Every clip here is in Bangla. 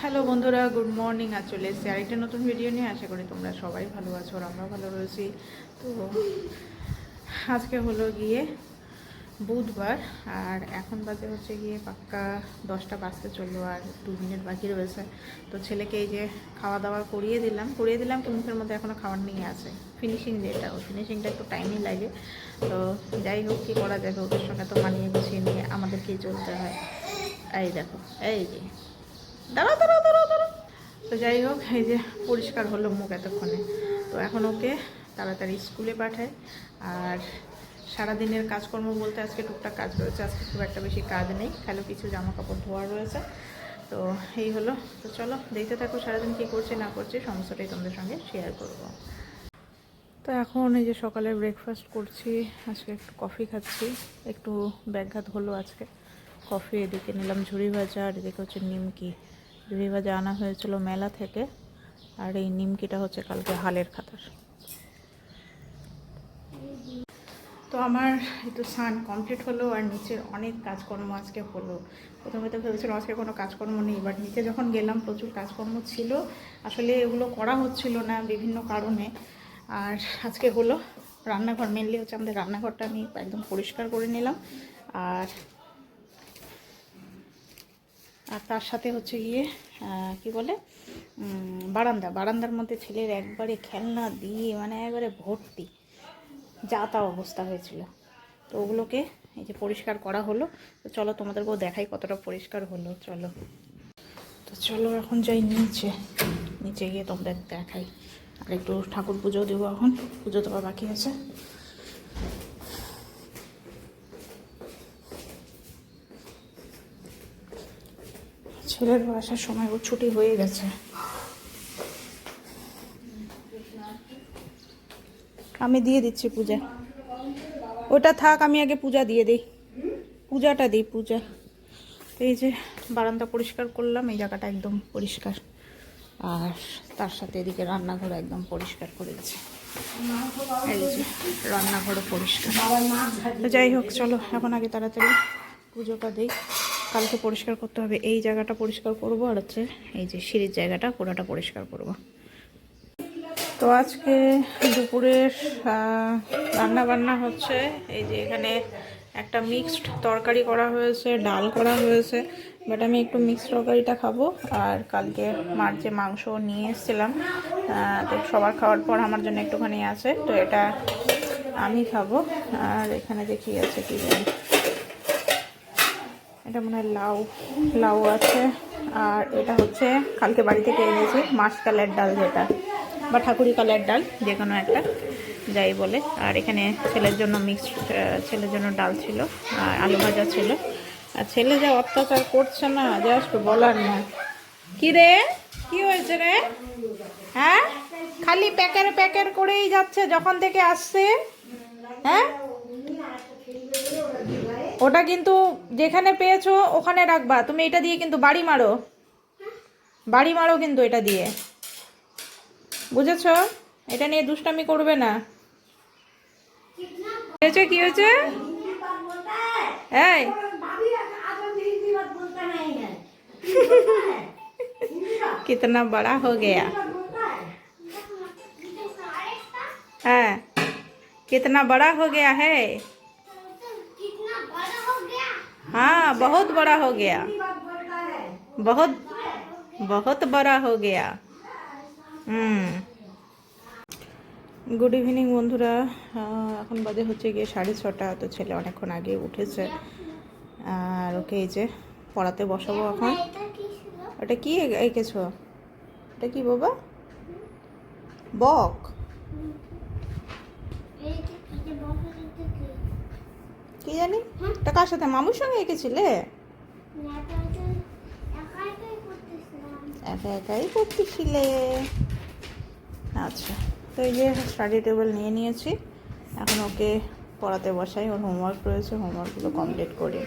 হ্যালো বন্ধুরা গুড মর্নিং আর চলে এসেছি আরেকটা নতুন ভিডিও নিয়ে। আশা করি তোমরা সবাই ভালো আছো আর আমরাও ভালো রয়েছি। তো আজকে হলো গিয়ে বুধবার, আর এখন বাজে হচ্ছে গিয়ে পাক্কা দশটা বাজতে চলল আর দু মিনিট বাকি রয়েছে। তো ছেলেকে এই যে খাওয়া দাওয়া করিয়ে দিলাম। করিয়ে দিলাম কি মুখের মধ্যে এখনও খাবার নিয়ে আছে। ফিনিশিং যেটা ও ফিনিশিংটা একটু টাইমই লাগে। তো যাই হোক, কী করা যাবে? ওদের সঙ্গে তো মানিয়ে গুছিয়ে নিয়ে আমাদেরকেই চলতে হয়। এই দেখো, এই যে দাঁড়াও তো যাই হোক, এই যে পরিষ্কার হলো মুখ এতক্ষণে। তো এখন ওকে তাড়াতাড়ি স্কুলে পাঠায় আর সারাদিনের কাজকর্ম বলতে আজকে টুকটাক কাজ রয়েছে, আজকে খুব একটা বেশি কাজ নেই, খালি কিছু জামা কাপড় ধোয়া রয়েছে। তো এই হলো। তো চলো, দেখতে থাকো সারাদিন কী করছে, না করছে, সমস্তটাই তোমাদের সঙ্গে শেয়ার করব। তো এখন এই যে সকালে ব্রেকফাস্ট করছি, আজকে একটু কফি খাচ্ছি। একটু ব্যাঘাত হলো আজকে। কফি এদিকে নিলাম ঝুড়ি ভাজা, আর এদিকে হচ্ছে নিমকি। ভাজা আনা হয়েছিল মেলা থেকে, আর এই নিমকিটা হচ্ছে কালকে হালের খাতার। তো আমার একটু স্নান কমপ্লিট হলো, আর নিচের অনেক কাজকর্ম আজকে হলো। প্রথমে তো ভেবেছিলাম আজকে কোনো কাজকর্ম নেই বাট নিচে যখন গেলাম, প্রচুর কাজকর্ম ছিল। আসলে এগুলো করা হচ্ছিল না বিভিন্ন কারণে। আর আজকে হলো রান্নাঘর মেনলি হচ্ছে আমাদের রান্নাঘরটা আমি একদম পরিষ্কার করে নিলাম। আর আর তার সাথে হচ্ছে গিয়ে কি বলে? বারান্দা। বারান্দার মধ্যে ছেলের একবারে খেলনা দিয়ে মানে একবারে ভর্তি। যা তা অবস্থা হয়েছিল। তো ওগুলোকে এই যে পরিষ্কার করা হলো। তো চলো তোমাদেরকেও দেখাই কতটা পরিষ্কার হলো। চলো। তো চলো এখন যাই নিচে। নিচে গিয়ে তোমাদের দেখাই। আর একটু ঠাকুর পুজো দেবো এখন। পুজো দেওয়া বাকি আছে। ছেলের আসার সময় ওর ছুটি হয়ে গেছে। আমি দিয়ে দিচ্ছি পূজা। ওটা থাক, আমি আগে পূজা দিয়ে দিই। পূজাটা দিই, পূজা। এই যে বারান্দা পরিষ্কার করলাম, এই জায়গাটা একদম পরিষ্কার। আর তার সাথে এদিকে রান্নাঘর একদম পরিষ্কার করে দিচ্ছি এই যে রান্নাঘরও পরিষ্কার। যাই হোক, চলো, এখন আগে তাড়াতাড়ি পুজোটা দিই। কালকে পরিষ্কার করতে হবে। এই জায়গাটা পরিষ্কার করব আর হচ্ছে এই যে সিঁড়ির জায়গাটা, পুরোটা পরিষ্কার করব। তো আজকে দুপুরের রান্না বান্না হচ্ছে এই যে এখানে একটা মিক্সড তরকারি করা হয়েছে, ডাল করা হয়েছে বাট আমি একটু মিক্সড তরকারিটা খাব। আর কালকে মার যে মাংস নিয়ে এসেছিলাম তো সবার খাওয়ার পর আমার জন্য একটুখানি আছে, তো এটা আমি খাব। আর এখানে দেখি আছে কি জানি। এটা মনে হয় লাউ লাউ আছে। আর এটা হচ্ছে কালকে বাড়ি থেকে এনেছি, মাছ কালের ডাল যেটা। বা ঠাকুরি কালের ডাল, যে কোনো একটা যাই বলে। আর এখানে ছেলের জন্য মিক্সড ছেলের জন্য ডাল ছিল, আর আলু ভাজা ছিল। আর ছেলে যা অত্যাচার করছে না জাস্ট বলার না কি রে? কি হয়েছে রে? হ্যাঁ? খালি প্যাকের প্যাকের করেই যাচ্ছে, যখন থেকে আসছে। হ্যাঁ? ওটা কিন্তু যেখানে পেয়েছো ওখানে রাখবা তুমি এটা দিয়ে কিন্তু বাড়ি মারো বাড়ি মারো কিন্তু এটা দিয়ে বুঝেছো এটা নিয়ে দুষ্টামি করবে না কি হয়েছে কি হয়েছে এই कितना बड़ा हो गया है कितना बड़ा हो गया है कितना बड़ा हो गया हाँ बहुत बड़ा हो गया बहुत बहुत बड़ा हो गया হুম গুড ইভিনিং বন্ধুরা আহ, এখন বাজে হচ্ছে গিয়ে সাড়ে ছটা তো ছেলে অনেকক্ষণ আগে উঠেছে আর ওকে এই যে পড়াতে বসাবো এখন এটা কি ছিল ওটা কি এঁকেছ এটা কি বাবা বক এইটা কি জানি? এটা কার সাথে? মামুর সঙ্গে এঁকেছিলে তো একা একাই করতেছিলে। আচ্ছা তো এই যে স্টাডি টেবিল নিয়ে নিয়েছি। এখন ওকে পড়াতে বসাই। ওর হোমওয়ার্ক রয়েছে হোমওয়ার্কগুলো কমপ্লিট করি।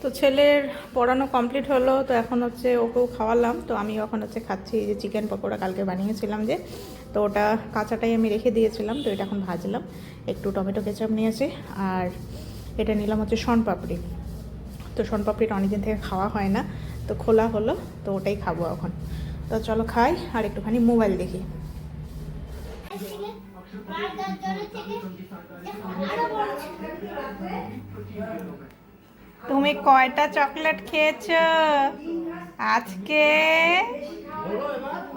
তো ছেলের পড়ানো কমপ্লিট হলো, তো এখন হচ্ছে ওকেও খাওয়ালাম। তো আমি এখন হচ্ছে খাচ্ছি যে চিকেন পকোড়া কালকে বানিয়েছিলাম যে। তো ওটা কাঁচাটাই আমি রেখে দিয়েছিলাম, তো এটা এখন ভাজলাম। একটু টমেটো কেচাপ নিয়েছি, আর এটা নিলাম হচ্ছে শন পাপড়ি। তো শনপাপড়িটা অনেকদিন থেকে খাওয়া হয় না, তো খোলা হলো, তো ওটাই খাব এখন। তো চলো খাই, আর একটুখানি মোবাইল দেখি। তুমি কয়টা চকলেট খেয়েছো? আজকে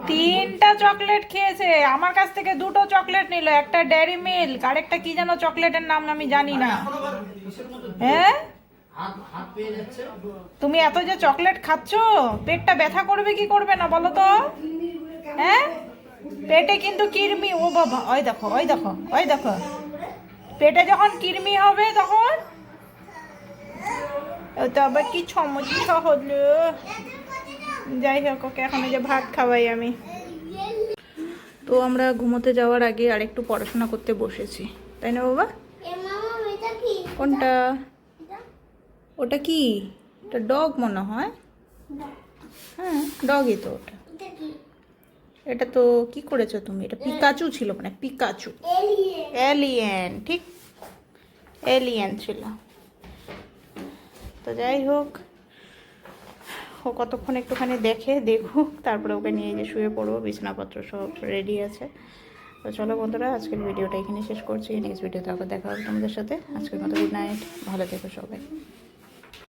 তিনটা চকলেট খেয়েছে। আমার কাছ থেকে দুটো চকলেট নিল, একটা ডেয়ারি মিল্ক আর একটা কি যেন চকলেটের নাম আমি জানি না। হ্যাঁ? তুমি এত যে চকলেট খাচ্ছ, পেটটা ব্যথা করবে কি করবে না বলো তো? হ্যাঁ? পেটে কিন্তু কিরমি ও বাবা, ওই দেখো ওই দেখো ওই দেখো। পেটে যখন কিরমি হবে তখন? তো আবার কি সমস্যা হলো? যাই হোক ওকে এখন যে ভাত খাওয়াই আমি। তো আমরা ঘুমোতে যাওয়ার আগে আর একটু পড়াশোনা করতে বসেছি। তাই না বাবা? কোনটা? ওটা কি? এটা ডগ মনে হয়। হ্যাঁ ডগই তো ওটা। এটা তো কি করেছ তুমি? এটা পিকাচু ছিল মানে পিকাচু। এলিয়েন ঠিক? এলিয়েন ছিল। তো যাই হোক ও কতক্ষণ একটুখানি দেখে দেখুক, তারপরে ওকে নিয়ে গিয়ে শুয়ে পড়ব বিছানাপত্র সব রেডি আছে। তো চলো বন্ধুরা, আজকের ভিডিওটা এখানে শেষ করছি। নেক্সট ভিডিওতে আবার দেখা হবে তোমাদের সাথে। আজকের মতো গুড নাইট ভালো থেকো সবাই।